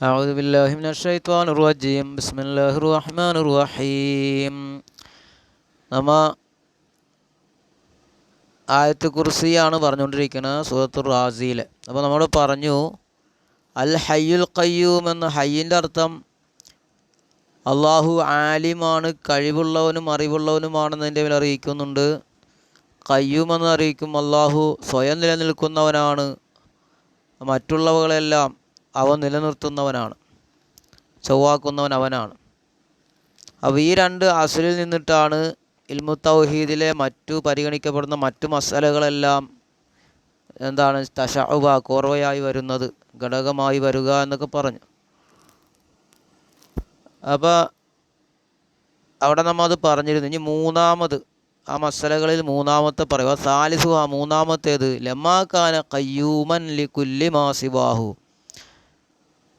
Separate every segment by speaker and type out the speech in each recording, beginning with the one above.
Speaker 1: أعوذ بالله من الشيطان الرجيم بسم الله الرحمن الرحيم നമ്മ ആയത്ത് കുർസിയാണ് പറഞ്ഞുകൊണ്ടിരിക്കുന്നത് സൂറത്തുർ റാസിയിൽ അപ്പോൾ നമ്മൾ പറഞ്ഞു അൽ ഹയ്യുൽ ഖയ്യൂം എന്ന ഹയ്യിൻ്റെ അർത്ഥം അള്ളാഹു ആലിമാണ് കഴിവുള്ളവനും അറിവുള്ളവനുമാണെന്നതിൻ്റെ മേൽ അറിയിക്കുന്നുണ്ട് കയ്യൂം എന്ന് അറിയിക്കും അള്ളാഹു സ്വയം നിലനിൽക്കുന്നവനാണ് മറ്റുള്ളവകളെല്ലാം അവൻ നിലനിർത്തുന്നവനാണ്. ചൊവ്വാക്കുന്നവൻ അവനാണ്. അപ്പോൾ ഈ രണ്ട് അസലിൽ നിന്നിട്ടാണ് ഇൽമു തൗഹീദിലെ മറ്റു പരിഗണിക്കപ്പെടുന്ന മറ്റു മസലകളെല്ലാം എന്താണ് തഷഉബ കോർവയായി വരുന്നത് ഘടകമായി വരിക എന്നൊക്കെ പറഞ്ഞു. അപ്പോൾ അവിടെ നമ്മൾ അത് പറഞ്ഞിരുന്നു. ഇനി മൂന്നാമത് ആ മസലകളിൽ മൂന്നാമത്തെ പറയുക. സാലിസു ആ മൂന്നാമത്തേത് ലമാക്കാന കയ്യൂമൻ ലി കുല്ലി മാസിബാഹു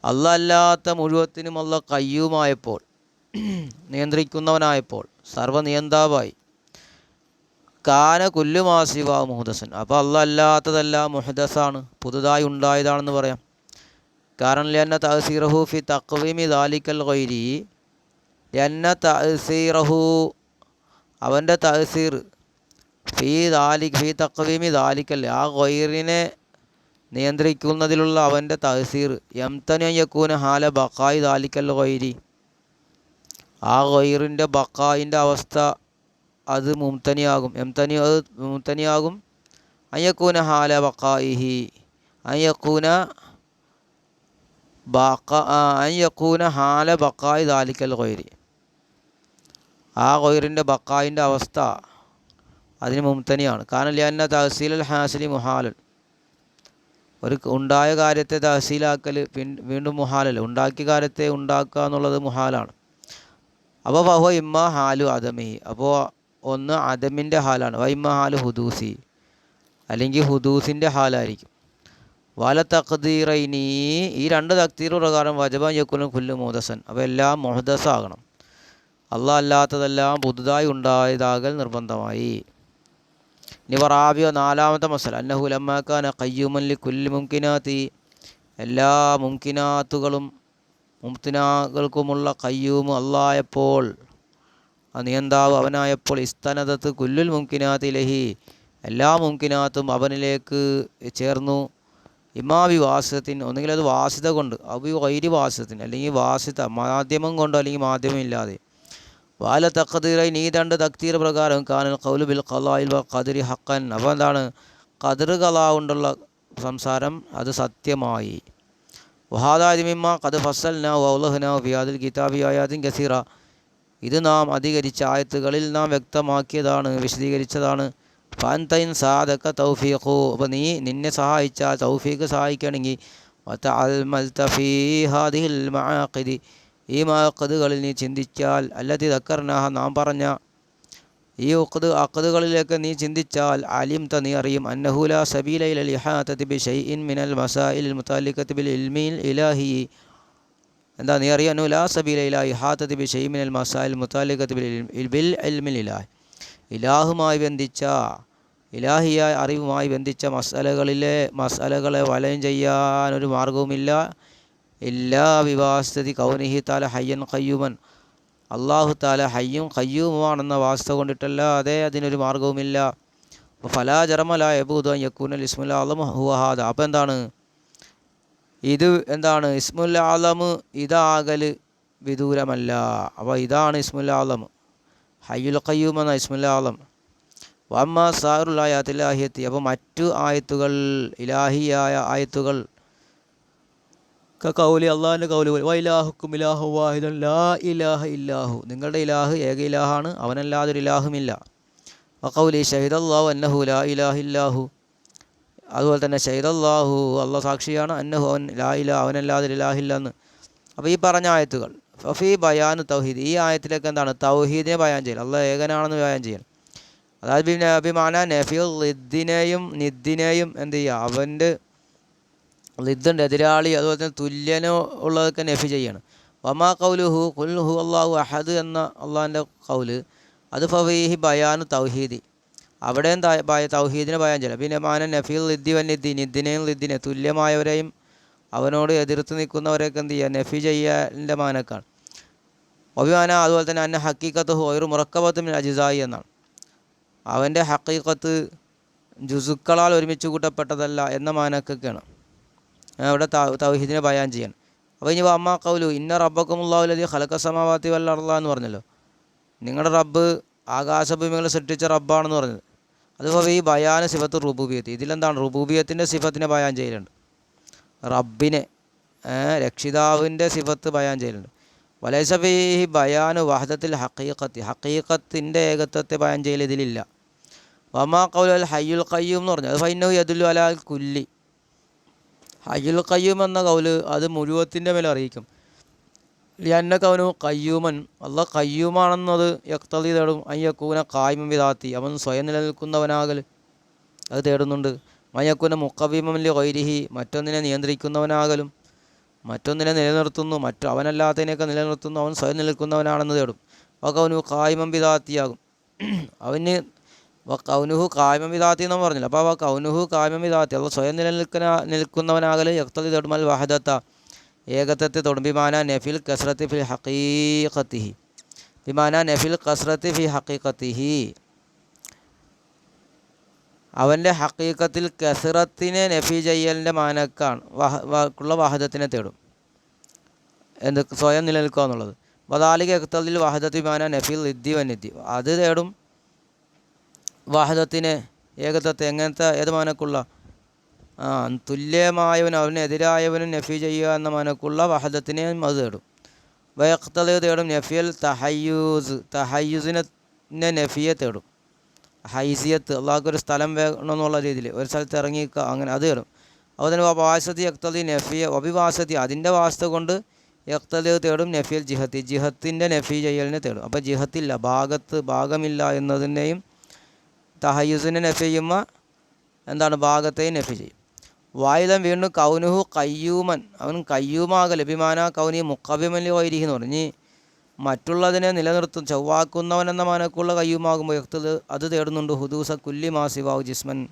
Speaker 1: അല്ല അല്ലാത്ത മുഴുവത്തിനും കയ്യൂമായപ്പോൾ നിയന്ത്രിക്കുന്നവനായപ്പോൾ സർവനിയന്താവായി കാന കുല്ലുമാസിവ മുഹദസൻ. അപ്പോൾ അല്ല മുഹദസാണ് പുതുതായി ഉണ്ടായതാണെന്ന് പറയാം. കാരണം ലന്ന തഹസീറഹു ഫി തക്വീമി ദാലിക്കൽ ഗൈരി ലന്ന തഹസീറഹു അവന്റെ തഹസീർ ഫി ദാലി ഫി തക്വീമി ദാലിക്കൽ ആ ഗൈറിനെ നിയന്ത്രിക്കുന്നതിലുള്ള അവന്റെ തഹസീർ. യംതനയക്കൂന ഹാല ബക്കായി ദാലിക്കൽ ഗൈരി. ആ ഗൈറിന്റെ ബക്കായിന്റെ അവസ്ഥ അത് മുംതനിയാകും. എംതനി അത് മുംതനിയാകും? അയ്യക്കൂന ഹാല ബക്കായിഹി അയ്യക്കൂന ബാക്ക അയ്യക്കൂന ഹാല ബക്കായി ദാലിക്കൽ ഗൈരി. ആ ഗൈറിന്റെ ബക്കായിന്റെ അവസ്ഥ അതിന് മുംതനിയാണ്. കാരണം ലിയന്ന തഹസീൽ അൽ ഹാസിലി മുഹാലൻ ഒരു ഉണ്ടായ കാര്യത്തെ തഹസീലാക്കൽ വീണ്ടും മുഹാലല്ല. ഉണ്ടാക്കിയ കാര്യത്തെ ഉണ്ടാക്കുക എന്നുള്ളത് മുഹാലാണ്. അപ്പോൾ വഹോ ഇമ്മ ഹാലു അദമി. അപ്പോൾ ഒന്ന് അദമിന്റെ ഹാലാണ്. വ ഇമ്മ ഹാലു ഹുദൂസി. അല്ലെങ്കിൽ ഹുദൂസിന്റെ ഹാലായിരിക്കും. വല തഖദീറൈനി. ഈ രണ്ട് തക്തീർ പ്രകാരം വജബ യക്കുലും കുല്ലു മുഹദസൻ. അപ്പോൾ എല്ലാം മുഹദസാകണം. അള്ളാഹ് അല്ലാത്തതെല്ലാം പുതുതായി ഉണ്ടായതാകൽ നിർബന്ധമായി. ഇനി നാലാമത്തെ മസല. അന്നഹു ലമ്മാക്കാന കയ്യൂമല്ലി കുല്ലി മുംകിനാത്തി. എല്ലാ മുംകിനാത്തുകളും മുംതിനാകൾക്കുമുള്ള കയ്യൂമ് അള്ളായപ്പോൾ നിയന്താവ് അവനായപ്പോൾ ഇസ്തനതത്ത് കുല്ലുൽ മുംകിനാത്തി ലഹി. എല്ലാ മുംകിനാത്തും അവനിലേക്ക് ചേർന്നു. ഇമാവി വാസിതത്തിൻ ഒന്നുകിൽ അത് വാസിത കൊണ്ട് അവി വൈരി അല്ലെങ്കിൽ വാസിത മാധ്യമം കൊണ്ടോ അല്ലെങ്കിൽ മാധ്യമം ഇല്ലാതെ. വാല തഖദീറായി നീ രണ്ട് തക്തീർ പ്രകാരം കാനൽ കൗലു ബിൽ ഖലായിൽ ഖദരി ഹക്കൻ അപ്പോൾ എന്താണ്? ഖദർ കലാ കൊണ്ടുള്ള സംസാരം അത് സത്യമായി. വഹാദാദിമിമ്മ കത് ഫസൽന വൗലഹ്ന ഫിയാദിൽ കിതാബി ആയാദിൻ ഗസീറ. ഇത് നാം അധികരിച്ച ആയത്തുകളിൽ നാം വ്യക്തമാക്കിയതാണ് വിശദീകരിച്ചതാണ്. ഫാൻതൈൻ സാദക്ക തൗഫീഖു. അപ്പോൾ നീ നിന്നെ സഹായിച്ച തൗഫീഖ് സഹായിക്കണമെങ്കിൽ ഈ മാക്കതുകളിൽ നീ ചിന്തിച്ചാൽ അല്ലതി തക്കറിനാഹ നാം പറഞ്ഞ ഈ ഒക്കത് അക്കതുകളിലേക്ക് നീ ചിന്തിച്ചാൽ അലിം ത നീ അറിയും. അന്നഹുല സബീലയിൽ ഇഹാത്തത്തി ബി ഷൈഇൻ മിനൽ മസായിൽ മുത്താലിക്കത്ത് ബിൽ ഇൽമിൽ ഇലാഹി. എന്താ നീ അറിയാം? അന്നുല സബീലയില ഇഹാത്തത്തി ബി ഷൈ മിനൽ മസായിൽ മുത്താലിക്കത്ത് ബിൽ ബിൽ ഇൽമിൽ ഇലാഹ്. ഇലാഹുമായി ബന്ധിച്ച ഇലാഹിയായ അറിവുമായി ബന്ധിച്ച മസാലകളിലെ മസാലകളെ വലയം ചെയ്യാനൊരു മാർഗവുമില്ല എല്ലാ വിവാസ്തതി കൗനിഹി താല ഹയ്യൻ ഖയ്യുമൻ അള്ളാഹു താല ഹയ്യും കയ്യൂമുമാണെന്ന വാസ്ത കൊണ്ടിട്ടല്ലാതെ അതിനൊരു മാർഗവുമില്ല അപ്പോൾ ഫലാ ജറമല എബൂദ യക്കൂനൽ ഇസ്മുൽ ആലം ഹുവഹാദ അപ്പോൾ എന്താണ്? ഇത് എന്താണ്? ഇസ്മുൽ ആലം ഇതാകൽ വിദൂരമല്ല. അപ്പോൾ ഇതാണ് ഇസ്മുൽ ആലം ഹയ്യുൽ ഖയ്യൂം എന്ന ഇസ്മുൽ ആലം വമ്മ സാറുൽ ആയാത്തിലാഹിയത്തി അപ്പോൾ മറ്റു ആയത്തുകൾ ഇലാഹിയായ ആയത്തുകൾ കൗലി അള്ളാഹിന്റെ കൗലി വൈലാഹുക്കും ഇലാഹു വാഹിദൻ ലാ ഇലാഹ ഇല്ലാഹു. നിങ്ങളുടെ ഇലാഹ് ഏക ഇലാഹാണ് അവനല്ലാതെ അവനല്ലാതൊരു ഇലാഹുമില്ല വക്കൗലി ഷഹിദ് അള്ളാഹു അന്നഹു ലാ ഇലാഹ ഇല്ലാഹു. അതുപോലെ തന്നെ ഷഹിദ് അള്ളാഹു അള്ളാഹ് സാക്ഷിയാണ് അന്നഹു അവൻ ലാ ഇലാ അവനല്ലാതൊരു ഇലാഹില്ല എന്ന് അപ്പോൾ ഈ പറഞ്ഞ ആയത്തുകൾ ഫഫി ബയാൻ തൗഹീദ്. ഈ ആയത്തിലേക്ക് എന്താണ്? തൗഹീദിനെ ബയാൻ ചെയ്യൽ. അള്ളാഹ് ഏകനാണെന്ന് ബയാൻ ചെയ്യൽ. അതായത് അഭിമാന നഫിയുൽ ലിദ്ദിനെയും നിദ്ദിനെയും എന്ത് ചെയ്യുക? അവന്റെ ലിദ്ദുണ്ട് എതിരാളി അതുപോലെ തന്നെ തുല്യനോ ഉള്ളതൊക്കെ നഫി ചെയ്യാണ്. വമാ കൗലുഹു കുൽ ഹു അള്ളാഹു അഹദ് എന്ന അള്ളാഹിന്റെ കൗൽ അത് ഫവീഹി ബയാനു തൗഹീദി. അവിടെയും തൗഹീദിനെ ബയാൻ ചെയ്യണം. പിന്നെ മാന നഫീൽ ലിദ്ദി വൻ നിദ്ദി നിദ്ദിനെയും ലിദ്ദിനെ തുല്യമായവരെയും അവനോട് എതിർത്ത് നിൽക്കുന്നവരെയൊക്കെ എന്ത് ചെയ്യുക? നഫി ചെയ്യലിന്റെ മാനക്കാണ്. ഒബിമാന അതുപോലെ തന്നെ അന്ന ഹക്കീക്കത്ത് ഒരു മുറക്കബത്തും അജിസായി എന്നാണ്. അവന്റെ ഹക്കീക്കത്ത് ജുസുക്കളാൽ ഒരുമിച്ച് കൂട്ടപ്പെട്ടതല്ല എന്ന മാനക്കൊക്കെയാണ്. അവിടെ തൗഹീദിനെ ബയാൻ ചെയ്യണം. അപ്പോൾ ഇനി അമ്മ കൗലു ഇന്ന റബ്ബക്കുമുള്ളാഹുലതി ഹലക്ക സമാവാത്തി വല്ല എന്ന് പറഞ്ഞല്ലോ. നിങ്ങളുടെ റബ്ബ് ആകാശഭൂമികളെ സൃഷ്ടിച്ച റബ്ബാണെന്ന് പറഞ്ഞത്. അതുപോലെ ഈ ബയാന സിഫത്ത് റുബൂബിയത്ത്. ഇതിലെന്താണ്? റുബൂബിയത്തിന്റെ സിഫത്തിനെ ബയാൻ ചെയ്യലുണ്ട്. റബ്ബിനെ രക്ഷിതാവിന്റെ സിഫത്ത് ബയാൻ ചെയ്യലുണ്ട്. വലൈസബി ബയാനു വഹദത്തിൽ ഹക്കീഖത്ത് ഹക്കീഖത്തിന്റെ ഏകത്വത്തെ ബയാൻ ചെയ്യൽ ഇതിലില്ല. വമാ കൗലൽ ഹയ്യുൽ കയ്യൂ എന്ന് പറഞ്ഞു. അത് ഫൈനവ് യദുല്ലു അലാൽ കുല്ലി. ഹയ്യുൽ കയ്യൂമൻ എന്ന കൗൽ അത് മുഴുവത്തിന്റെ മേലെ അറിയിക്കും. ലിയന്ന കൗനു കയ്യൂമൻ അല്ല കയ്യൂമാണെന്നത് യക്തതി തേടും. അയ്യക്കൂന കായ്മം വിതാത്തി അവൻ സ്വയം നിലനിൽക്കുന്നവനാകൽ അത് തേടുന്നുണ്ട്. മയക്കുന മുക്കഭീമല്യ വൈരിഹി മറ്റൊന്നിനെ നിയന്ത്രിക്കുന്നവനാകലും മറ്റൊന്നിനെ നിലനിർത്തുന്നു മറ്റു അവനല്ലാത്തതിനെയൊക്കെ നിലനിർത്തുന്നു അവൻ സ്വയം നിൽക്കുന്നവനാണെന്ന് തേടും. അവനു കായ്മം പിതാത്തിയാകും അവന് കൗനുഹു കായ്മം വിതാത്തി എന്ന് പറഞ്ഞില്ല? അപ്പോൾ ആ കൗനുഹു കായ്മം വിതാത്തി അത് സ്വയം നിലനിൽക്കുന്ന നിൽക്കുന്നവനാകൽ യക്തലി തൊടുമൽ വഹദത്ത. ഏകത്വത്തെ തൊടും നെഫിൽ കസ്രത്ത് ഫി ഹക്കീഖത്തിഹി ബിമാന നഫിൽ കസ്രത്ത് ഫി ഹക്കീഖത്തിഹി അവന്റെ ഹക്കീക്കത്തിൽ കസറത്തിനെ നെഫി ചെയ്യലിന്റെ മാനക്കാണ്. വാക്കുള്ള വാഹദത്തിനെ തേടും. എന്ത് സ്വയം നിലനിൽക്കുക എന്നുള്ളത്. വദാലിക എക്തലിൽ വാഹദത്തിമാന മാന നഫിൽ നിദ്ദി വനിദ്ദി അത് തേടും വഹദത്തിനെ ഏകത്വത്തെ എങ്ങനത്തെ ഏത് മാനക്കുള്ള? തുല്യമായവനും അവനെതിരായവനും നഫി ചെയ്യുക എന്ന മാനക്കുള്ള വഹദത്തിനെയും അത് തേടും. വയക്തലയെ തേടും നഫിയൽ തഹയ്യൂസ്. തഹയ്യൂസിനെ നഫിയെ തേടും. ഹൈസിയത്ത് അള്ളാഹ്ക്ക് ഒരു സ്ഥലം വേണമെന്നുള്ള രീതിയിൽ. ഒരു സ്ഥലത്ത് ഇറങ്ങി അങ്ങനെ അത് തേടും. അതുപോലെ തന്നെ വാസതി യക്തലി നഫിയ അഭിവാസതി അതിന്റെ വാസ്ത കൊണ്ട് യക്തലി തേടും നഫിയൽ ജിഹത്തി. ജിഹത്തിന്റെ നഫി ചെയ്യലിനെ തേടും. അപ്പോൾ ജിഹത്തില്ല ഭാഗത്ത് ഭാഗമില്ല എന്നതിനെയും തഹയ്യൂസിനെ നഫി എന്താണ് ഭാഗത്തെയും നഫി ചെയ്യും. വായുധം വീണ്ടും കൗനുഹു കയ്യൂമൻ അവൻ കയ്യൂമാക ലഭ്യമാന കൗനി മുക്കബിമല്ലി വൈരിഹി എന്ന് പറഞ്ഞ്. മറ്റുള്ളതിനെ നിലനിർത്തും ചൊവ്വാക്കുന്നവൻ എന്ന മാനക്കുള്ള കയ്യുമാകുമ്പോൾ യക്തത് അത് തേടുന്നുണ്ട്. ഹുദൂസ കുല്ലി മാസി മാസിവാവ് ജിസ്മൻ.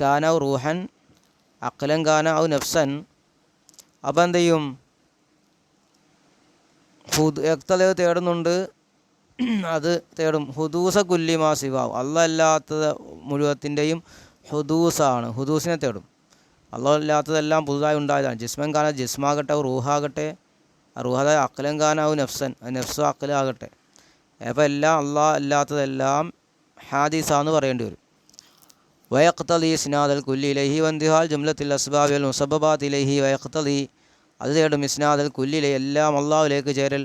Speaker 1: കാന റൂഹൻ അക്കലൻ കാന ഔ നഫ്സൻ. അപ്പം എന്ത് ചെയ്യും? ഹുദ് തേടുന്നുണ്ട്. അത് തേടും. ഹുദൂസ കുല്ലിമാ സിവാവ് അല്ല അല്ലാത്തത് മുഴുവത്തിന്റെയും ഹുദൂസാണ്. ഹുദൂസിനെ തേടും. അല്ലാത്തതെല്ലാം പുതുതായി ഉണ്ടായതാണ്. ജിസ്മൻ കാന ജിസ്മാകട്ടെ റൂഹാകട്ടെ. റൂഹത അക്കലം കാനാവും നഫ്സൻ. നഫ്സു അക്കലാകട്ടെ അപ്പോൾ എല്ലാം അള്ളാഹ് അല്ലാത്തതെല്ലാം ഹാദീസാന്ന് പറയേണ്ടി വരും. വയക്തലി ഇസ്നാദൽ കുല്ലി ലഹി വന്തിഹാൽ ജുംലത്തിൽ അസ്ബാബിൽ മുസബാദ് ഇലഹി വയക്തലി അത് തേടും ഇസ്നാദൽ കുല്ലിലെ എല്ലാം അള്ളാഹുലേക്ക് ചേരൽ.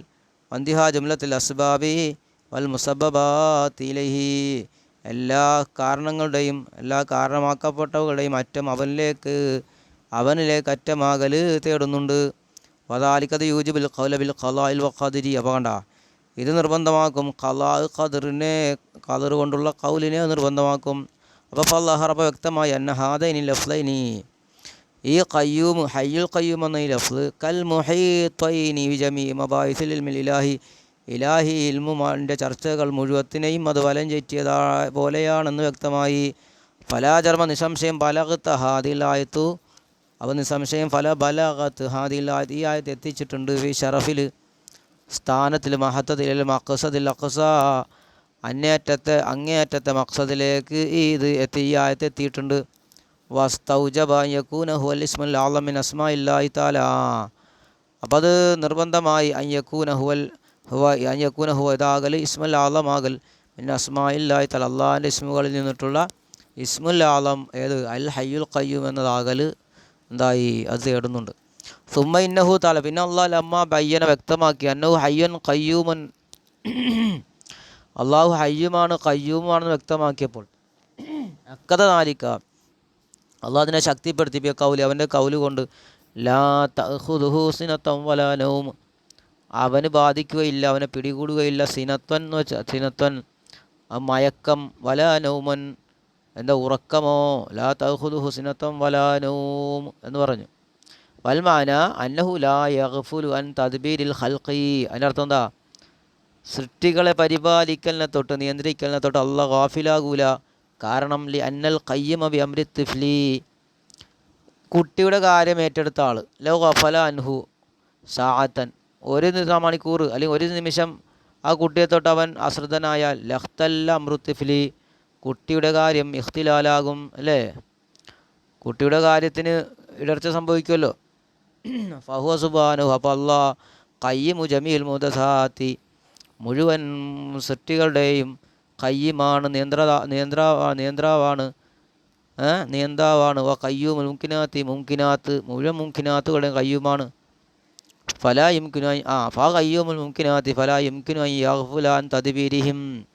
Speaker 1: വന്തിഹാ ജുംലത്തിൽ അസ്ബാബി വൽ മുസബബാത്ത് ഇലഹി. എല്ലാ കാരണങ്ങളുടെയും എല്ലാ കാരണമാക്കപ്പെട്ടവകളുടെയും അറ്റം അവനിലേക്ക് അവനിലേക്ക് അറ്റമാകൽ തേടുന്നുണ്ട്. വദാലിക്കത് യൂജിബിൽ കൗലബിൽ ഖലായിൽ വഖാദിരി അപ്പോൾ കണ്ട ഇത് നിർബന്ധമാക്കും. ഖലാ ഖദറിനെ ഖദർ കൊണ്ടുള്ള കൗലിനെ നിർബന്ധമാക്കും. അപ്പോൾ ഫല്ലാഹറബ വ്യക്തമായി അന്ന ഹാദൈനി ലഫ്ലൈനി ഈ കയ്യൂം ഹയ്യുൽ കയ്യൂം എന്ന ഈ ലഫ്ല് കൽ മുഹൈത്വൈനി വിജമി മബായിസിൽ ഇലാഹി ഇലാഹി ഇൽമുമാന്റെ ചർച്ചകൾ മുഴുവത്തിനെയും അത് വലം ചെറ്റിയതാ പോലെയാണെന്ന് വ്യക്തമായി ഫലാചർമ്മ നിസംശയം ഫലകത്ത് ഹാദിലായത്തു അവ നിസംശയം ഫല ബലകത്ത് ഹാദിലായത് ഈ ആയത്ത് എത്തിച്ചിട്ടുണ്ട് ഈ ഷറഫിൽ സ്ഥാനത്തിൽ മഹത്തത്തിൽ മക്സദിൽ അക്സ അങ്ങേയറ്റത്തെ അങ്ങേയറ്റത്തെ മക്സദിലേക്ക് ഈ ഇത് എത്തി ഈ ആയത്ത് എത്തിയിട്ടുണ്ട്. വസ്തൗജബ യക്കൂന ഹുവൽ ഇസ്മുൽ ആലമിൻ അസ്മാ ഇല്ലാഹി താല അപ്പം അത് നിർബന്ധമായി അയ്യക്കൂന ഹുവൽ ഹുവ അയ്യക്കൂന ഹുവ ഇതാകൽ ഇസ്മുൽ ആലമാകൽ പിന്നെ അസ്മാ ഇല്ലാഹി താല അള്ളാഹിന്റെ ഇസ്മുകളിൽ നിന്നിട്ടുള്ള ഇസ്മുൽ ആലം ഏത്? അൽ ഹയ്യുൽ ഖയ്യൂം എന്നതാകൽ എന്തായി? അത് തേടുന്നുണ്ട്. സുമ്മ ഇന്നഹു താല പിന്നെ അള്ളാഹ് അമ്മ ബയ്യന വ്യക്തമാക്കി. അന്നഹു ഹയ്യൻ ഖയ്യൂമൻ അള്ളാഹു ഹയ്യുമാണ് കയ്യൂമാണെന്ന് വ്യക്തമാക്കിയപ്പോൾ. അക്കത നാലിക്ക അള്ളാഹ് അതിനെ ശക്തിപ്പെടുത്തിപ്പിയ കൗൽ അവന്റെ കൗൽ കൊണ്ട് ലാ തഹുദുഹുസിനത്തം വലാനവും അവന് ബാധിക്കുകയില്ല അവനെ പിടികൂടുകയില്ല. സിനത്വൻ എന്ന് വെച്ചാൽ സിനത്വൻ മയക്കം വലാനൗമൻ എന്താ ഉറക്കമോ? ലാ തഹുദു ഹുസിനത്വം വലാനവും എന്ന് പറഞ്ഞു. വൽമാന അന്നഹു ലാ യഗ്ഫുലു അൻ തദ്ബീരിൽ ഹൽഖി അതിന്റെ അർത്ഥം എന്താ? സൃഷ്ടികളെ പരിപാലിക്കലിനെ തൊട്ട് നിയന്ത്രിക്കലിനെ തൊട്ട് അള്ളാഹ് ഗാഫിലാകൂല. കാരണം ലി അന്നൽ കയ്യമ ബി അമ്രി തിഫ്ലി. കുട്ടിയുടെ കാര്യം ഏറ്റെടുത്ത ആൾ ലോ ഗഫല അൻഹു സാഅത്തൻ. ഒരു മണിക്കൂർ അല്ലെങ്കിൽ ഒരു നിമിഷം ആ കുട്ടിയെ തൊട്ട് അവൻ അശ്രദ്ധനായാൽ ലഹ്തല്ല അമൃത്തിഫ്ലി കുട്ടിയുടെ കാര്യം ഇഖ്തിലാലാകും അല്ലേ? കുട്ടിയുടെ കാര്യത്തിന് ഇടർച്ച സംഭവിക്കുമല്ലോ ഫഹുവ സുബാനു അപ്പോൾ അള്ളാ കയ്യമു ജമീൽ മുഴുവൻ സൃഷ്ടികളുടെയും കയ്യമാണ് നിയന്ത്ര നിയന്ത്ര നിയന്ത്രാവാണ്. നിയന്താവാണ്. വ കയ്യു മുംകിനാത്തി മുംകിനാത്ത് മുഴുവൻ മുംകിനാത്തുകളുടെയും കയ്യുമാണ്. ഫല ഇംകിനായി ആ ഫാ കയ്യൂമുൽ മുംകിനാത്തി ഫലാ ഇംകിനായി യാഹുലാൻ തദ്ബീരിഹിം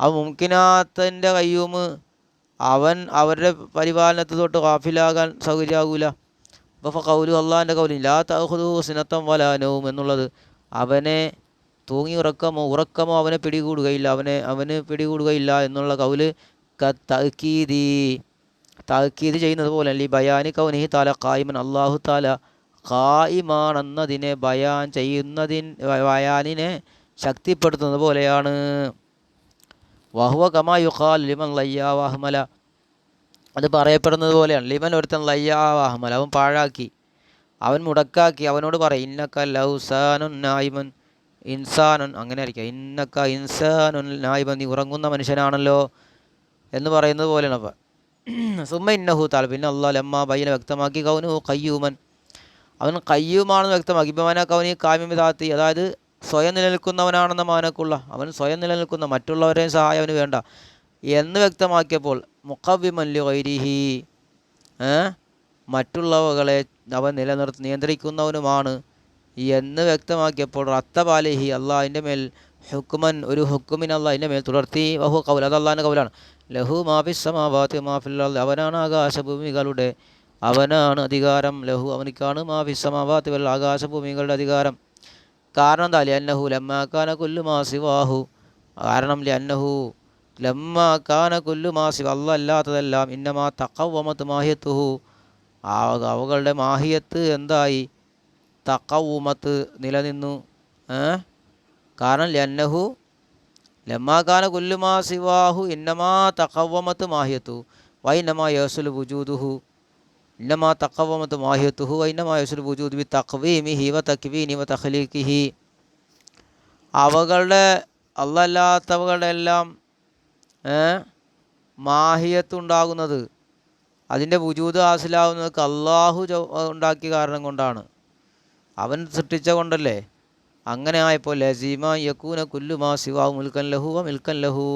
Speaker 1: ആ മുൻകിനാത്തന്റെ കയ്യൂമ് അവൻ അവരുടെ പരിപാലനത്തിൽ തൊട്ട് കാഫിലാകാൻ സൗകര്യമാകൂല അപ്പോൾ കൗലു അള്ളാഹിന്റെ കൗലി ലാ സിനത്തം വലാനവും എന്നുള്ളത് അവനെ തൂങ്ങി ഉറക്കമോ ഉറക്കമോ അവനെ പിടികൂടുകയില്ല. അവനെ അവന് പിടികൂടുകയില്ല എന്നുള്ള കൗൽ തഹക്കീതി താക്കീത് ചെയ്യുന്നത് പോലെ അല്ലെ. ബയാനി കൗനിഹി താല കായിമൻ അള്ളാഹു താല കായിമാണെന്നതിനെ ബയാൻ ചെയ്യുന്നതിൻ ബയാനിനെ ശക്തിപ്പെടുത്തുന്നത് പോലെയാണ്. വഹുവ കമാ യുഖാൽ ലിമൻ ലയ്യാ വാഹ്മല അത് പറയപ്പെടുന്നത് പോലെയാണ്. ലിമൻ ഒരുത്തൻ ലയ്യാ വാഹ്മല അവൻ പാഴാക്കി. അവൻ മുടക്കാക്കി. അവനോട് പറയും ഇന്നക്ക ലൗസാനുൻ നായിമൻ ഇൻസാനുൻ അങ്ങനെ ആയിരിക്കുക ഇന്നക്ക ഇൻസാനുൻ നായിമൻ നീ ഉറങ്ങുന്ന മനുഷ്യനാണല്ലോ എന്ന് പറയുന്നത് പോലെയാണ് അപ്പം. സുമ്മ ഇന്നഹു താൽ പിന്നെ അള്ളാഹ് ലമ്മ ബൈന വ്യക്തമാക്കി കൗനു കയ്യൂമൻ അവൻ കയ്യൂമാണെന്ന് വ്യക്തമാക്കി. ഇപ്പം കൗനി കാമ്യമിതാത്തി അതായത് സ്വയം നിലനിൽക്കുന്നവനാണെന്ന മാനക്കുള്ള അവൻ സ്വയം നിലനിൽക്കുന്ന മറ്റുള്ളവരെയും സഹായം അവന് വേണ്ട എന്ന് വ്യക്തമാക്കിയപ്പോൾ മുഖവിമല്ലു വൈരിഹി മറ്റുള്ളവകളെ അവൻ നിലനിർത്തി നിയന്ത്രിക്കുന്നവനുമാണ് എന്ന് വ്യക്തമാക്കിയപ്പോൾ റത്തബാലിഹി അള്ളാഹിന്റെ മേൽ ഹുക്കുമൻ ഒരു ഹുക്കുമിൻ അള്ളാഹിന്റെ മേൽ തുടർത്തി. വഹു കൗൽ അത് അള്ളാഹിന്റെ കൗലാണ് ലഹു മാഫിസമാവാത്തി മാഫിൽ അവനാണ് ആകാശഭൂമികളുടെ അവനാണ് അധികാരം. ലഹു അവനിക്കാണ് മാഫിസമാവാത്തി വൽ ആകാശഭൂമികളുടെ അധികാരം. കാരണം എന്താ? ലന്നഹു ലമ്മാക്കാന കൊല്ലു മാസിവാഹു കാരണം ലിയന്നഹു ലമ്മാക്കാന കൊല്ലു മാസി അല്ല അല്ലാത്തതെല്ലാം ഇന്നമാ തക്കവമത്ത് മാഹിയത്തുഹു. അവകളുടെ മാഹിയത്ത് എന്തായി? തക്കവുമത്ത് നിലനിന്നു. കാരണം ലന്നഹു ലമ്മാക്കാന കുല്ലുമാ സിവാഹു ഇന്നമാ തക്കവമത്ത് മാഹിയത്തു. വൈനമാ യസുൽ വുജൂദുഹു. ഇന്നമാ തക്കവമത്ത് മാഹിയത്തുഹു. വൈനമാ യസുൽ വുജൂദ് വി തക്വീമിഹി വ തക്വീനി വ തഖ്ലീഖിഹി. അവകളുടെ അല്ലല്ലാത്തവകളുടെ എല്ലാം മാഹിയത്തുണ്ടാകുന്നത് അതിന്റെ വുജൂദ് ഹാസിലാവുന്നത് അള്ളാഹു ഉണ്ടാക്കിയ കാരണം കൊണ്ടാണ്. അവൻ സൃഷ്ടിച്ച കൊണ്ടല്ലേ? അങ്ങനെ ആയപ്പോൾ ലസീമ യക്കൂന കുല്ലുമാ മാ സിവാഹു മുൽക്കൻ ലഹു വ മിൽക്കൻ ലഹു.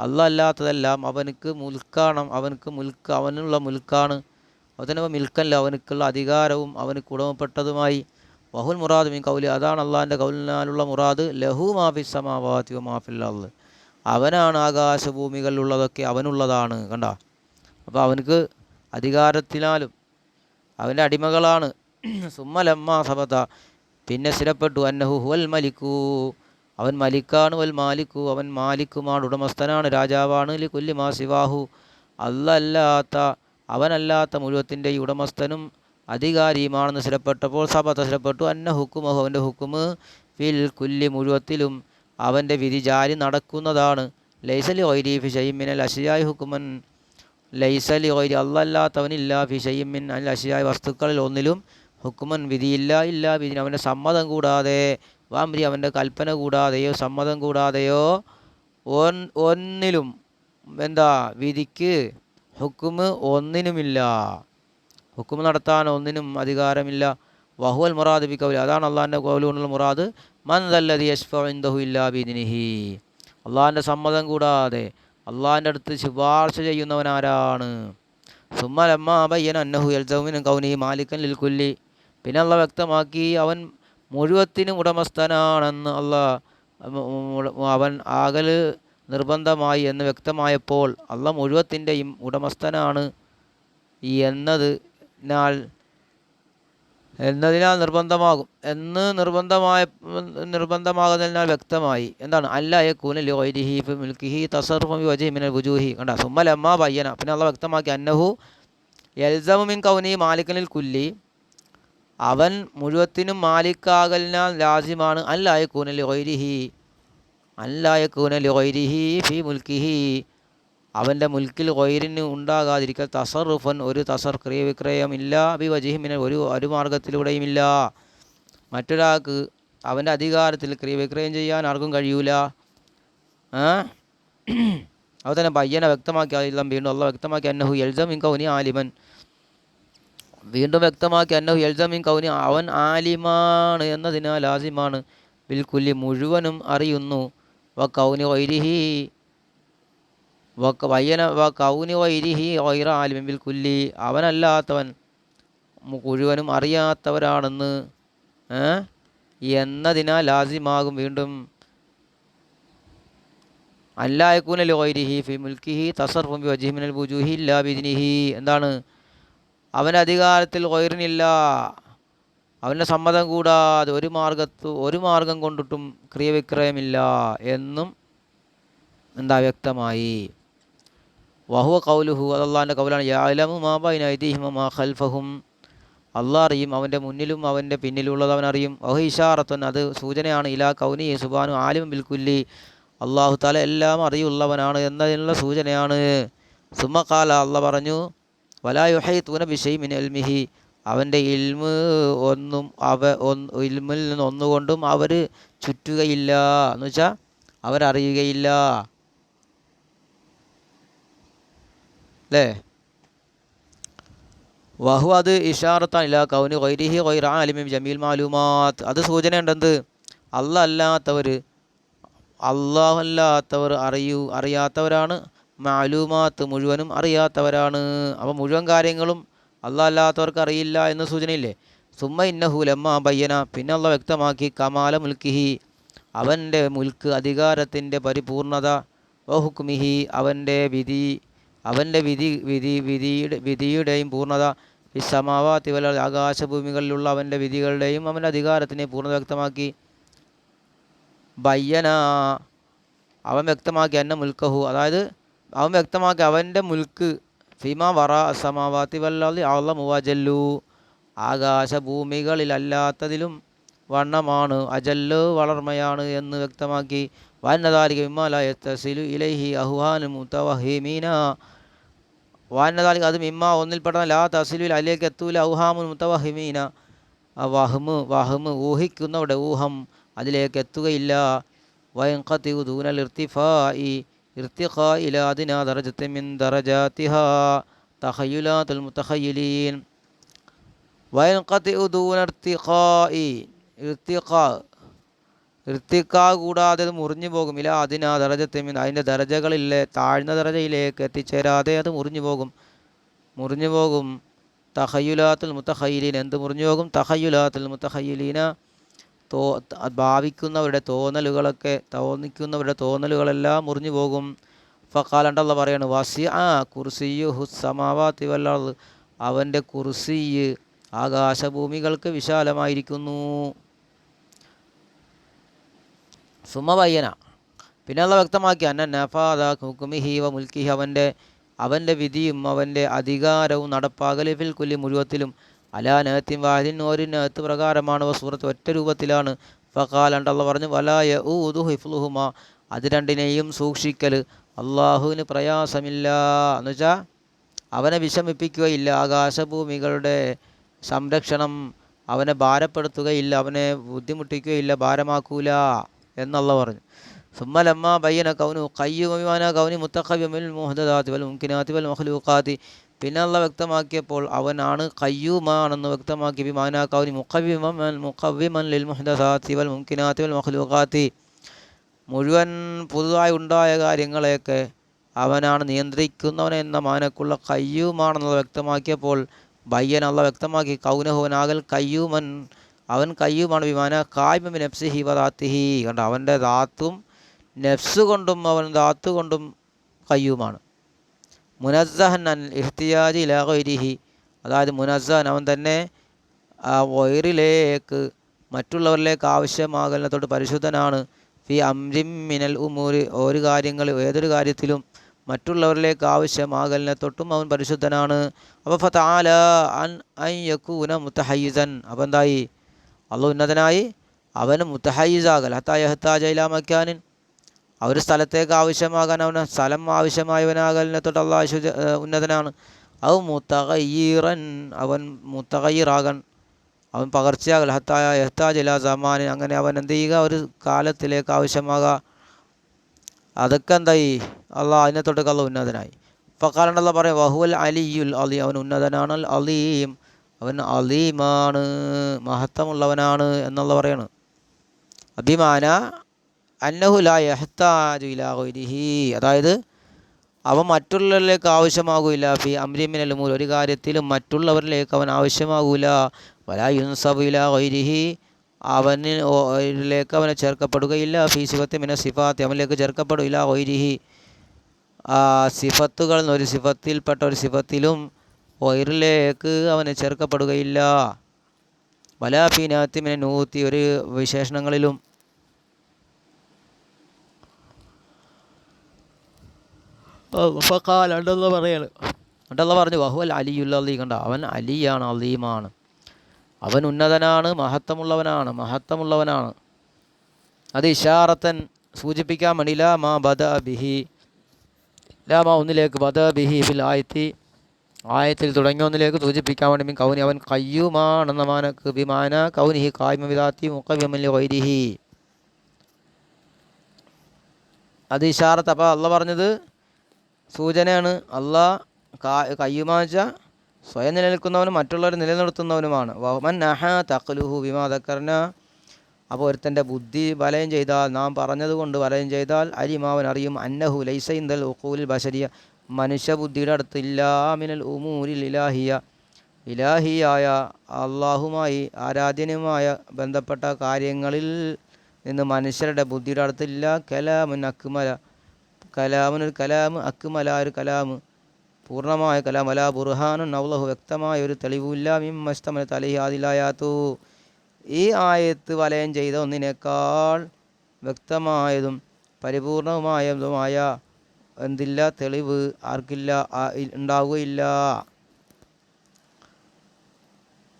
Speaker 1: അല്ല അല്ലാത്തതെല്ലാം അവനക്ക് മുൽക്കാണ് അവനക്ക് മുൽക്ക് അവനുള്ള മുൽക്കാണ്. അവതനവ മിൽക്കല്ല അവനക്കുള്ള അധികാരവും അവനക്ക് ഉടമപ്പെട്ടതുമായി. വഹുൽ മുറാദ് മീൻ കൗലി അതാണ് അള്ളാഹിന്റെ കൗലിനാലുള്ള മുറാദ്. ലഹു മാഫി സമാവാത്തി അള്ള് അവനാണ് ആകാശഭൂമികളിലുള്ളതൊക്കെ അവനുള്ളതാണ് കണ്ട? അപ്പോൾ അവനക്ക് അധികാരത്തിനാലും അവന്റെ അടിമകളാണ്. സുമ്മലമ്മ സബത പിന്നെ സ്ഥിരപ്പെട്ടു അന്നഹു ഹുവൽ മലിക്കു. അവൻ മലിക്കാണ് വൽ മാലിക്കു. അവൻ മാലിക്കുമാണ് ഉടമസ്ഥനാണ് രാജാവാണ് ലി കൊല്ലി മാ സിവാഹു. അല്ലല്ലാത്ത അവനല്ലാത്ത മുഴുവത്തിന്റെ ഈ ഉടമസ്ഥനും അധികാരിയുമാണെന്ന് സ്ഥിരപ്പെട്ടപ്പോൾ സബത സ്ഥിരപ്പെട്ടു അന്ന ഹുക്കുമഹു അവന്റെ ഹുക്കുമ് ഫിൽ കുല്ലി മുഴുവത്തിലും അവന്റെ വിധി ജാരി നടക്കുന്നതാണ്. ലൈസലി ഒയ്രീഫി ഷൈമിനൽ അഷിയായി ഹുക്കുമൻ. ലൈസലി ഒയ്രി അല്ലല്ലാത്തവനില്ല ഫിഷയിമിൻ അൽ അഷിയായ വസ്തുക്കളിൽ ഒന്നിലും ഹുക്കുമൻ വിധിയില്ല ഇല്ല വിധി അവന്റെ സമ്മതം കൂടാതെ വാമ്രി അവന്റെ കൽപ്പന കൂടാതെയോ സമ്മതം കൂടാതെയോ ഒന്നിലും എന്താ വിധിക്ക് ഹുക്കുമ് ഒന്നിനുമില്ല. ഹുക്കുമ് നടത്താൻ ഒന്നിനും അധികാരമില്ല. വഹുവൽ മുറാദ് ബി കൗലി അതാണ് അള്ളാഹിന്റെ കൗലുകൊണ്ടുള്ള മുറാദ്. മൻ ദല്ലതി യഷ്ഫഇന്ദഹു ഇല്ലാ ബിദിനിഹി അള്ളാഹിന്റെ സമ്മതം കൂടാതെ അള്ളാഹിന്റെ അടുത്ത് ശുപാർശ ചെയ്യുന്നവൻ ആരാണ് സുമ്മലമ്മ ബയ്യൻ അന്നഹു യൽസൗമിൻ കൗനി മാലിക്കൻ ലിൽ കുല്ലി. പിന്നെ അള്ള വ്യക്തമാക്കി അവൻ മുഴുവത്തിനും ഉടമസ്ഥനാണെന്ന് അള്ള അവൻ ആകൽ നിർബന്ധമായി എന്ന് വ്യക്തമായപ്പോൾ അള്ള മുഴുവത്തിന്റെയും ഉടമസ്ഥനാണ് എന്നതിനാൽ എന്നതിനാൽ നിർബന്ധമാകും. എന്ന് നിർബന്ധമായ നിർബന്ധമാകുന്നതിനാൽ വ്യക്തമായി. എന്താണ്? അല്ല യക്കൂന ലോയിരിഹി മിൽക്കിഹി തസറുഫി വജി മിനൽ ബുജൂഹി കണ്ട? സുമ്മലമ്മ പയ്യന പിന്നെ അള്ള വ്യക്തമാക്കി അന്നഹു എൽസമിൻ കൗനി മാലിക്കനിൽ കുല്ലി. അവൻ മുഴുവത്തിനും മാലിക്കാകലിനാൽ ലാസിമാണ്. അല്ലായക്കൂന ലോയിരിഹി അല്ലായക്കൂന ലോയിരിഹി ഫി മുൽക്കിഹി. അവന്റെ മുൽക്കിൽ ഒയിരിന് ഉണ്ടാകാതിരിക്കൽ തസറുഫൻ ഒരു തസർ ക്രിയ വിക്രയം ഇല്ല ബി വജിഹിമിന് ഒരു ഒരു മാർഗത്തിലൂടെയും ഇല്ല മറ്റൊരാൾക്ക് അവന്റെ അധികാരത്തിൽ ക്രിയ വിക്രയം ചെയ്യാൻ ആർക്കും കഴിയൂല. അവ തന്നെ പയ്യനെ വ്യക്തമാക്കി. അതെല്ലാം വീണ്ടും അള്ള വ്യക്തമാക്കി. അന്നഹു എൽസം ഇൻകൗനി ആലിമൻ. വീണ്ടും വ്യക്തമാക്കി അന്നഹു എൽസമിൻ കൗനി അവൻ ആലിമാണ് എന്നതിനാൽ ആസിമാണ് ബിൽക്കുല്ലി മുഴുവനും അറിയുന്നു. വ കൗനി വൈരിഹി വയ്യന വ കൗനി വൈരിഹി വൈറ ആലിമൻ. ബിൽക്കുല്ലി അവനല്ലാത്തവൻ മുഴുവനും അറിയാത്തവരാണെന്ന്? എന്നതിനാൽ ലാസിമാകും വീണ്ടും. അല്ലായക്കൂനൽ വൈരിഹി ഫി മുൽക്കിഹി തസർഫും ബി വജിഹിമിനൽ ബുജൂഹി ഇല്ലാ ബിദിനിഹി എന്താണ്? അവന്റെ അധികാരത്തിൽ വൈറിനില്ല അവന്റെ സമ്മതം കൂടാതെ ഒരു മാർഗത്തു ഒരു മാർഗം കൊണ്ടിട്ടും ക്രിയവിക്രയമില്ല എന്നും എന്താ വ്യക്തമായി. വഹുവ കൗലുഹു അതല്ലാന്റെ കൗലാണ് ഖൽഫഹും. അള്ളാഹ് അറിയും അവന്റെ മുന്നിലും അവന്റെ പിന്നിലുള്ളത് അവൻ അറിയും. വഹു ഇഷാറത്തൻ അത് സൂചനയാണ്. ഇലാ കൗനി സുബാനു ആലിം ബിൽക്കുല്ലി അള്ളാഹു താല എല്ലാം അറിയുള്ളവനാണ് എന്നതിനുള്ള സൂചനയാണ്. സുമക്കാല അള്ള പറഞ്ഞു വലാ യുഹൈത്തൂന ബിഷൈ മിൻ അവന്റെ ഇൽമ് ഒന്നും അവ ഇൽമിൽ നിന്ന് ഒന്നുകൊണ്ടും അവർ ചുറ്റുകയില്ല. എന്ന് വെച്ചാൽ അവരറിയുകയില്ല. അല്ലേ വഹു അത് ഇഷാറത്താണ് ഇല്ല കൗനി ഗൈരിഹി ഗൈറ അലിമി ജമീൽ മാലുമാത്ത്. അത് സൂചനയുണ്ടെന്ത്? അല്ല അല്ലാത്തവർ അള്ളാഹല്ലാത്തവർ അറിയൂ അറിയാത്തവരാണ് മാലൂമാത്ത് മുഴുവനും അറിയാത്തവരാണ്. അപ്പോൾ മുഴുവൻ കാര്യങ്ങളും അള്ളാഹ് അല്ലാത്തവർക്ക് അറിയില്ല എന്ന സൂചനയില്ലേ? സുമ്മ ഇന്നഹു ലമ്മ ബയ്യന. പിന്നെ അള്ള വ്യക്തമാക്കി കമാല മുൽക്കിഹി. അവന്റെ മുൽക്ക് അധികാരത്തിന്റെ പരിപൂർണത. വഹുക്മിഹി അവന്റെ വിധി അവന്റെ വിധി വിധി വിധിയുടെ വിധിയുടെയും പൂർണത ഈ സമാവാത്തി വല ആകാശഭൂമികളിലുള്ള അവന്റെ വിധികളുടെയും അവന്റെ അധികാരത്തിനെ പൂർണത വ്യക്തമാക്കി. ബയ്യന. അവൻ വ്യക്തമാക്കി അന്ന മുൽക്കഹു. അതായത് അവൻ വ്യക്തമാക്കി അവന്റെ മുൽക്ക് ഫിമ വറ സമാവാത്തി വല്ലാതെ അള്ള മുവജല്ലു ആകാശഭൂമികളിലല്ലാത്തതിലും വണ്ണമാണ് അജല്ല് വളർമയാണ് എന്ന് വ്യക്തമാക്കി വാനതാലിക മിമ്മാലായ തസിലു ഇലൈഹി അഹ്വാനു മുത്തവഹിമീന വാനതാലിക അത് മിമ്മ ഒന്നിൽപ്പെട്ട ലാ തസിലുൽ അതിലേക്ക് എത്തൂല അഹ്ഹാമു മുത്തവഹിമീന വഹ്മ് വഹ്മ് ഊഹിക്കുന്നവരുടെ ഊഹം അതിലേക്ക് എത്തുകയില്ല. വയങ്കത്തി ദൂനൽ ഇർത്തിഫായി ഇർത്തിഖായി ഇർത്തിഖാ ഇർത്തിക്കാ കൂടാതെ അത് മുറിഞ്ഞു പോകും. ഇല്ല അതിനാ ദരജത്തെമിൻ അതിന്റെ ദറജകളിലെ താഴ്ന്ന ദറജയിലേക്ക് എത്തിച്ചേരാതെ അത് മുറിഞ്ഞു പോകും. മുറിഞ്ഞു പോകും തഹയുലാത്തുൽ മുത്തഹയിലീൻ എന്ത് മുറിഞ്ഞു പോകും? തഹയുലാത്തുൽ മുത്തഹയിലീന തോ ഭാവിക്കുന്നവരുടെ തോന്നലുകളൊക്കെ തോന്നിക്കുന്നവരുടെ തോന്നലുകളെല്ലാം മുറിഞ്ഞു പോകും. ഫക്കാലണ്ടല്ല പറയാണ് വസി ആ കുർസിയു ഹുസമാവാത്തി വല്ലാത് അവന്റെ കുർസിയ് ആകാശഭൂമികൾക്ക് വിശാലമായിരിക്കുന്നു. സുമവയ്യന പിന്നെ അള്ള വ്യക്തമാക്കി അന്ന നഫാദ ഹുക്കുമിഹി വ മുൽക്കിഹി. അവന്റെ അവന്റെ വിധിയും അവന്റെ അധികാരവും നടപ്പാകലിഫിൽ കുല്ലി മുഴുവത്തിലും അലാ നഹത്തിൻ വാഹിദിൻ ഒരു നഹത്ത് പ്രകാരമാണ്. സൂറത്ത് ഒറ്റ രൂപത്തിലാണ്. അള്ള പറഞ്ഞു വലായ ഊദു ഹിഫ്ലുഹുമ. അത് രണ്ടിനെയും സൂക്ഷിക്കൽ അള്ളാഹുവിന് പ്രയാസമില്ല. എന്ന് വെച്ചാൽ അവനെ വിഷമിപ്പിക്കുകയില്ല. ആകാശഭൂമികളുടെ സംരക്ഷണം അവനെ ഭാരപ്പെടുത്തുകയില്ല. അവനെ ബുദ്ധിമുട്ടിക്കുകയില്ല. ഭാരമാക്കൂല എന്നുള്ള പറഞ്ഞു. സുമ്മലമ്മ ബയ്യന കൗനു കയ്യുമിമാന കൗനി മുത്തഖവ്യമിൽ മുഹദാത്തി വൽ മുംകിനാത്തി വൽ മഖ്ലൂഖാത്തി. പിന്നെ അള്ള വ്യക്തമാക്കിയപ്പോൾ അവനാണ് കയ്യൂമാണെന്ന് വ്യക്തമാക്കി. വിമാന മുഖവിമം മുഖവ്യമൻ ലിൽ മുഹദാത്തി വൽ മുംകിനാത്തി വൽ മഖ്ലൂഖാത്തി. മുഴുവൻ പുതുതായി ഉണ്ടായ കാര്യങ്ങളെയൊക്കെ അവനാണ് നിയന്ത്രിക്കുന്നവൻ എന്ന മാനക്കുള്ള കയ്യൂമാണെന്നത് വ്യക്തമാക്കിയപ്പോൾ ബയ്യൻ അള്ള വ്യക്തമാക്കി. കൗനഹുവനാകൽ കയ്യൂമൻ അവൻ കയ്യുമാണ് വിമാന കായ്മ നഫ്സിഹി വദാത്തിഹി കണ്ട? അവന്റെ ദാത്തും നഫ്സ് കൊണ്ടും അവൻ ദാത്തു കൊണ്ടും കയ്യുമാണ് മുനസ്സഹൻ അൻ ഇഹ്തിയാജി അതായത് മുനസ്സഹൻ അവൻ തന്നെ ആ വൈറിലേക്ക് മറ്റുള്ളവരിലേക്ക് ആവശ്യമാകലിനെ പരിശുദ്ധനാണ്. ഫി അംരിം മിനൽ ഉമൂരി ഒരു കാര്യങ്ങൾ ഏതൊരു കാര്യത്തിലും മറ്റുള്ളവരിലേക്ക് ആവശ്യമാകലിനെ തൊട്ടും അവൻ പരിശുദ്ധനാണ്. അപ്പോൾ ഫതാല അൻ അൻ യക്കൂന മുത്തഹൈസൻ അപ്പോൾ എന്തായി? അള്ളു ഉന്നതനായി അവന് മുത്തഹൈസാകൽ ഹത്തായ ഹത്താജ ഇലാ മക്കാനിൻ. ആ ഒരു സ്ഥലത്തേക്ക് ആവശ്യമാകാൻ അവന് സ്ഥലം ആവശ്യമായവനാകലിനെ തൊട്ട് അള്ളാഹു ഉന്നതനാണ്. അവ മുത്തകയ്യീറൻ അവൻ മുത്തകയ്യീറാകൻ അവൻ പകർച്ചയാകൽ. ഹത്തായ ഇലാ സമാൻ അങ്ങനെ അവൻ എന്ത് ചെയ്യുക? ഒരു കാലത്തിലേക്ക് ആവശ്യമാകുക അതൊക്കെ എന്തായി? അള്ളാഹ് അതിനെ തൊട്ട് കള്ള ഉന്നതനായി ഫക്കാലണ്ടല്ല പറയും വഹുവൽ അലിയുൽ അലി. അവൻ ഉന്നതനാണ്. അലീം. അവൻ അലീമാണ്. മഹത്വമുള്ളവനാണ് എന്നുള്ള പറയാണ്. അഭിമാന അന്നഹു ലാ യഹ്താജു ഇലാ ഗൈരിഹി. അതായത് അവൻ മറ്റുള്ളവരിലേക്ക് ആവശ്യമാകൂല. ഫി അമ്രിമിനൽ മൂൽ ഒരു കാര്യത്തിലും മറ്റുള്ളവരിലേക്ക് അവൻ ആവശ്യമാകൂല. വലാ യുൻസബു ഇലാ ഗൈരിഹി. അവന് ലേക്ക് അവനെ ചേർക്കപ്പെടുകയില്ല. ഫി സിഫത്ത് മിന സിഫാത്ത്. അവനിലേക്ക് ചേർക്കപ്പെടില്ല ഒയിരിഹി ആ സിഫത്തുകൾ ഒരു സിഫത്തിൽപ്പെട്ട ഒരു സിഫത്തിലും ഒയിറിലേക്ക് അവന് ചേർക്കപ്പെടുകയില്ല. വലാ ഫീനാത്തി മിന നൂത്തി. ഒരു വിശേഷണങ്ങളിലും ഫക്കാൽ അണ്ടല്ല പറയാണ്. അണ്ടല്ല പറഞ്ഞു ബഹുവൽ അലിയുല്ല അലി കണ്ട? അവൻ അലിയാണ് അലീമാണ്. അവൻ ഉന്നതനാണ് മഹത്വമുള്ളവനാണ് മഹത്വമുള്ളവനാണ്. അത് ഇഷാറത്തൻ സൂചിപ്പിക്കാൻ വേണ്ടി ലാ മാ ബദ ബിഹി. ലാ മാ ഒന്നിലേക്ക് ബദ ബിഹി ബിൽ ആയത്തി. ആയത്തിൽ തുടങ്ങിയ ഒന്നിലേക്ക് സൂചിപ്പിക്കാൻ വേണ്ടി മീൻ കൗനി. അവൻ കയ്യുമാണെന്ന മാനക്ക് ബിമാന കൗനിഹി കായ്മ വിദാത്തി മുക്കവ്യമല്ലി വൈരിഹി അത് ഇഷാറത്ത്. അപ്പോൾ അള്ള പറഞ്ഞത് സൂചനയാണ് അള്ളാ കയ്യുമാച സ്വയം നിലനിൽക്കുന്നവനും മറ്റുള്ളവരെ നിലനിർത്തുന്നവനുമാണ്. വമൻ നഹ തഖലുഹു വിമാതക്കർന അപ്പോൾ ഒരുത്തന്റെ ബുദ്ധി വലയം ചെയ്താൽ നാം പറഞ്ഞതുകൊണ്ട് വലയം ചെയ്താൽ അരിമാവൻ അറിയും അന്നഹു ലൈസ ഇന്ദൽ ഉഖൂലിൽ ബശരിയ. മനുഷ്യബുദ്ധിയുടെ അടുത്ത് ഇല്ലാമിനൽ ഉമൂരിൽ ഇലാഹിയ. ഇലാഹിയായ അള്ളാഹുമായി ആരാധ്യനുമായ ബന്ധപ്പെട്ട കാര്യങ്ങളിൽ നിന്ന് മനുഷ്യരുടെ ബുദ്ധിയുടെ അടുത്തില്ല കലാമുൻ അക്മല. കലാമുനൊരു കലാമ് അക്മല ഒരു കലാമ്. പൂർണമായ കലാം. അല ബുർഹാനുൻ നവ്ലഹു വ്യക്തമായ ഒരു തെളിവില്ല മിമ്മസ്തമന തലഹി ആദിലായാത്തു ഈ ആയത്ത് വലയം ചെയ്ത ഒന്നിനേക്കാൾ വ്യക്തമായതും പരിപൂർണവുമായതുമായ എന്തില്ല തെളിവ് ആർക്കില്ല ഉണ്ടാവുകയില്ല.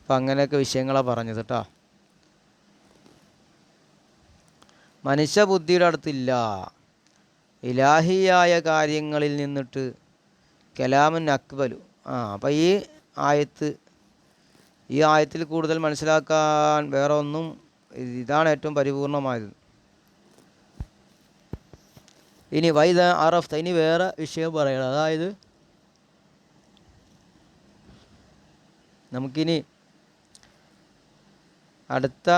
Speaker 1: അപ്പം അങ്ങനെയൊക്കെ വിഷയങ്ങളാണ് പറഞ്ഞത് കേട്ടോ മനുഷ്യബുദ്ധിയുടെ അടുത്തില്ല. ഇലാഹിയായ കാര്യങ്ങളിൽ നിന്നിട്ട് കലാമൻ അക്ബലു. ആ അപ്പം ഈ ആയത്ത് ഈ ആയത്തിൽ കൂടുതൽ മനസ്സിലാക്കാൻ വേറെ ഒന്നും ഇതാണ് ഏറ്റവും പരിപൂർണമായത്. ഇനി വൈദ അറഫ്ത ഇനി വേറെ വിഷയം പറയണം. അതായത് നമുക്കിനി അടുത്ത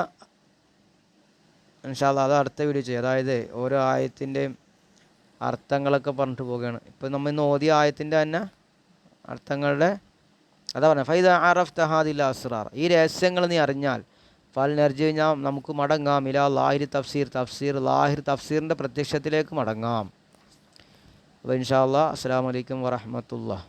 Speaker 1: ഇൻഷാല്ല അത് അടുത്ത വീഡിയോ ചെയ്യാം. അതായത് ഓരോ ആയത്തിന്റെയും അർത്ഥങ്ങളൊക്കെ പറഞ്ഞിട്ട് പോവുകയാണ്. ഇപ്പം നമ്മൾ ഇന്ന് ഓതിയ ആയത്തിന്റെ തന്നെ അർത്ഥങ്ങളുടെ അതാ പറഞ്ഞത് ഫൈദ അറഫ് തഹാദില്ല അസ്റാർ. ഈ രഹസ്യങ്ങൾ നീ അറിഞ്ഞാൽ ഫൽ നെർജി കഴിഞ്ഞാൽ നമുക്ക് മടങ്ങാം. ഇലാ ലാഹിർ തഫ്സീർ തഫ്സീർ ലാഹിർ തഫ്സീറിന്റെ പ്രത്യക്ഷത്തിലേക്ക് മടങ്ങാം. അപ്പോൾ ഇൻഷാ അല്ലാ അസ്സാം വലൈക്കും വറഹമത്തുള്ള